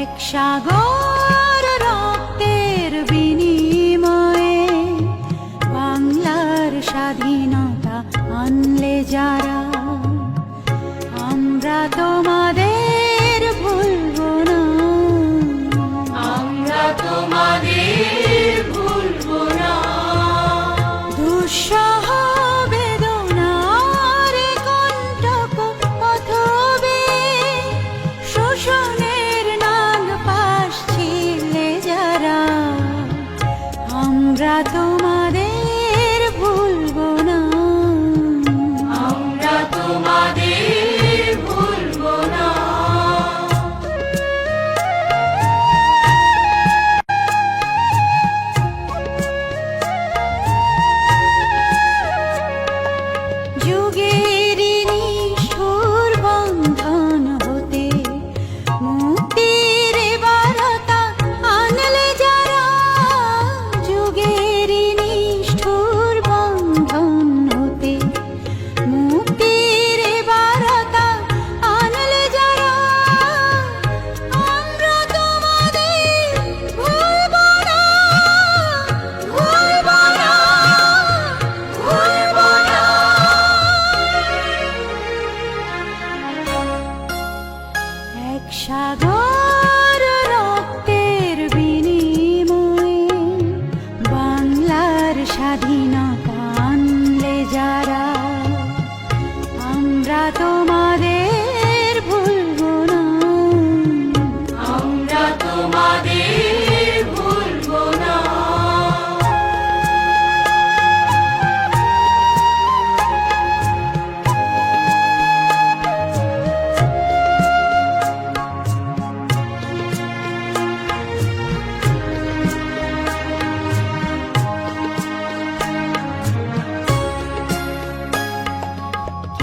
এক সাগর রক্তের বিনিময়ে বাংলার স্বাধীনতা আনলে যারা আমরা তোমাদের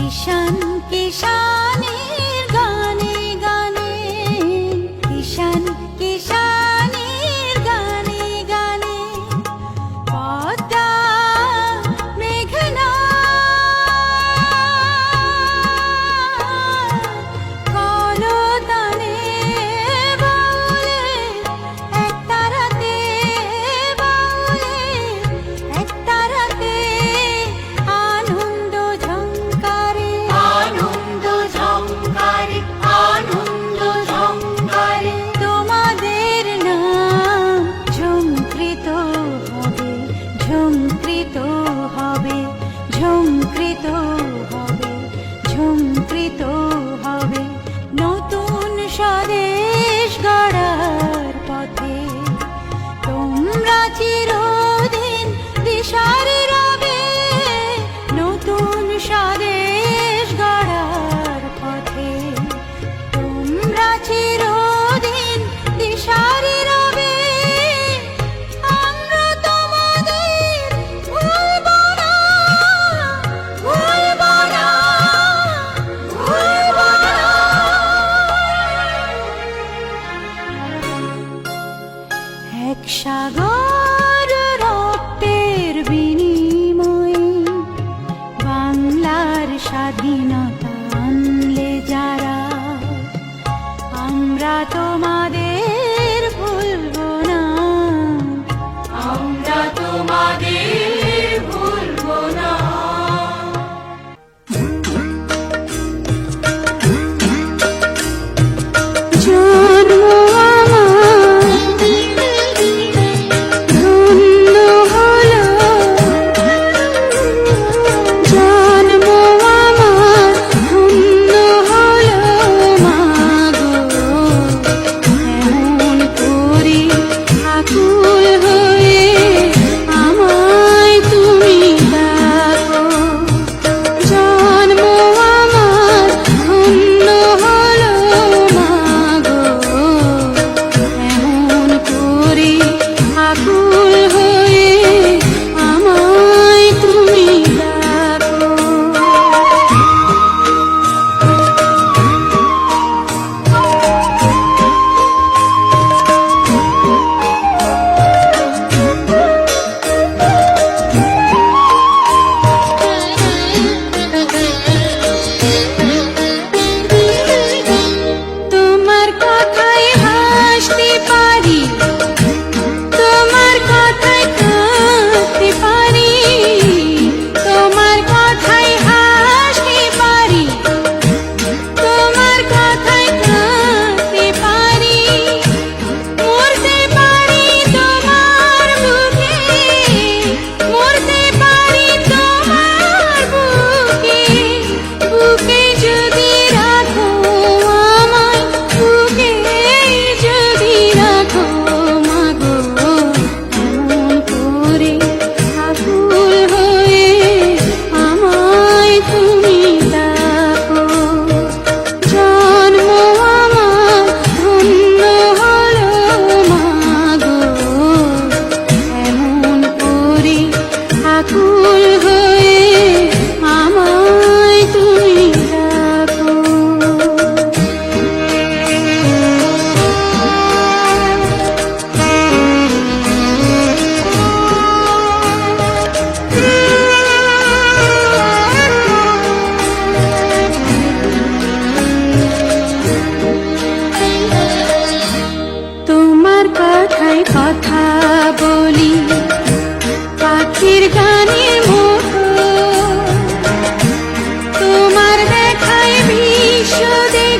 किशान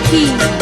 key.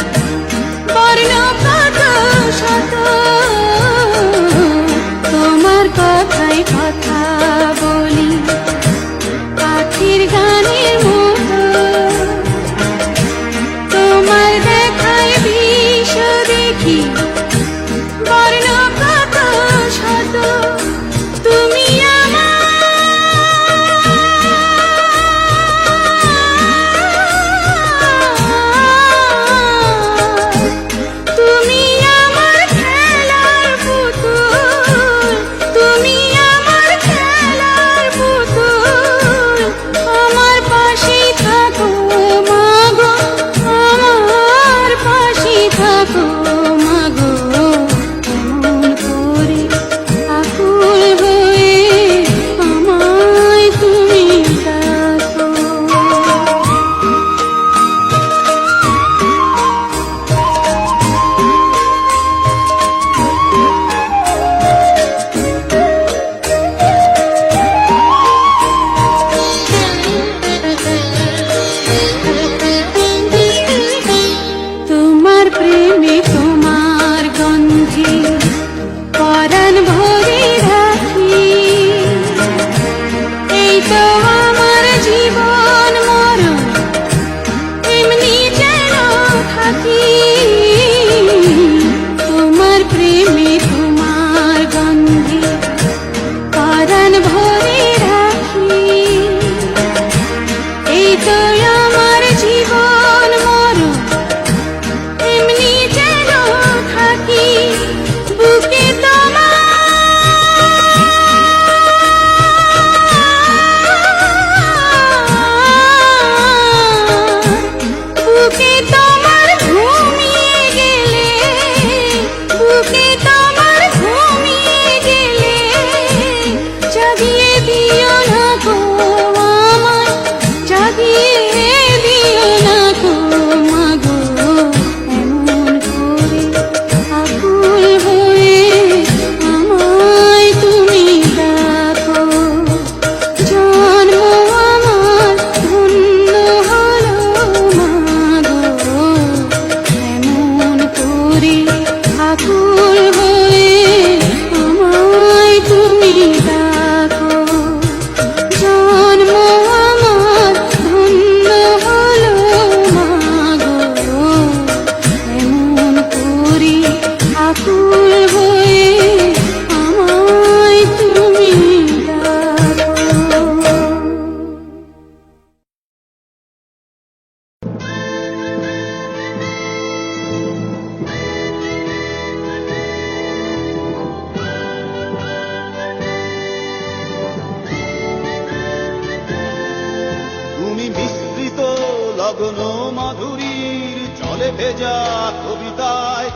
ভেজা কবিতায়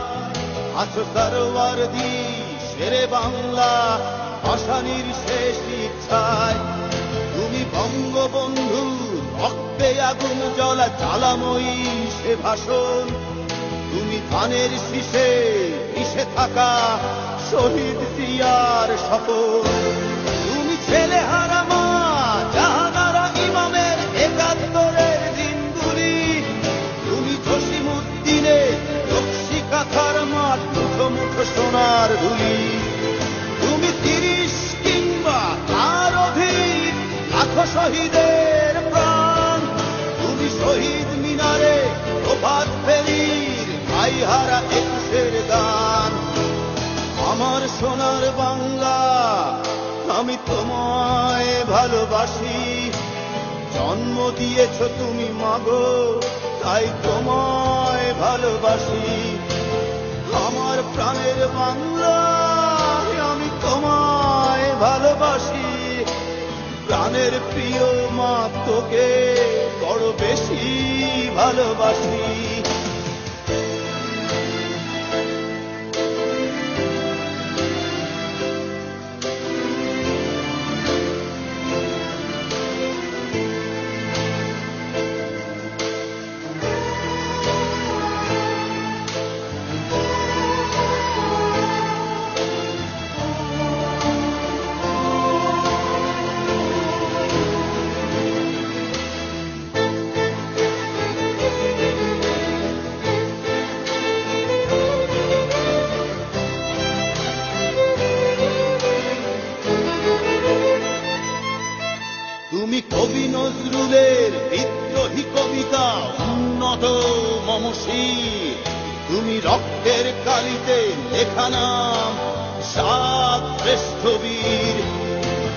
আছো সরোয়ার দি শেরে বাংলা ভাষানির শেষ ইচ্ছায়। তুমি বঙ্গবন্ধু, ভক্তে আগুন জলা জ্বালাময়ী সে ভাষণ। তুমি ধানের শীষে মিশে থাকা শহীদ জিয়ার শপথ। সোনার ধুলি। তুমি তিরিশ কিংবা তার অধিক লাখো শহীদের প্রাণ। তুমি শহীদ মিনারে প্রভাত ফেরির ভাইহারা একুশের গান। আমার সোনার বাংলা, আমি তোমায় ভালোবাসি। জন্ম দিয়েছ তুমি মাগো, তাই তোমায় ভালোবাসি। প্রিয় মা তোকে বড় বেশি ভালোবাসি। কবি নজরুলের বিদ্রোহী কবিতা উন্নত মমসি তুমি রক্তের কালিতে লেখা নাম সাত শ্রেষ্ঠ বীর।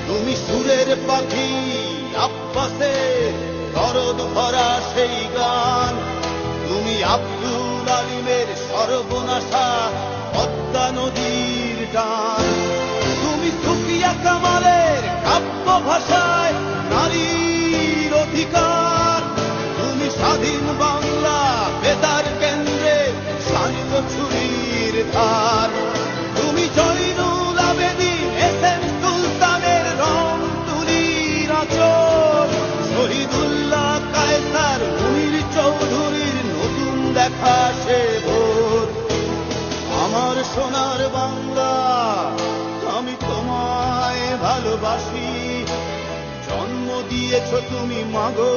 তুমি সুরের পাখি আব্বাসে দরদ ভরা সেই গান। তুমি আব্দুল আলিমের সর্বনাশা পদ্মা নদীর গান তুমি সুফিয়া কামা ধার তুমি জয়নুল আবেদিন এস সুলতানের রং তুলির আচর। শহীদুল্লাহ কায়সার মুনির চৌধুরীর নতুন দেখা সে ভোর। আমার সোনার বাংলা, আমি তোমায় ভালোবাসি। জন্ম দিয়েছ তুমি মাগো,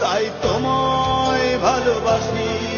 তাই তোমায় ভালোবাসি।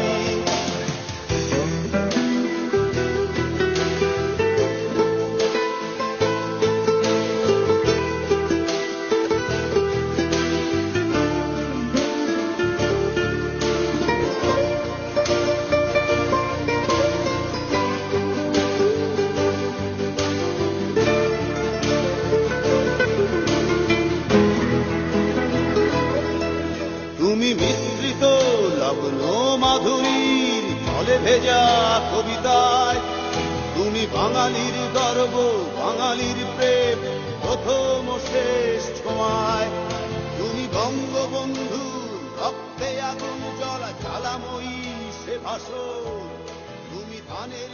ভেজা কবিতায়, তুমি বাঙালির গর্ব, বাঙালির প্রেম, প্রথম শেষ ছোঁয়ায়। তুমি বঙ্গবন্ধু, রক্তে আগুন জল জ্বালাময়ী সে ভাষণ। তুমি ধানের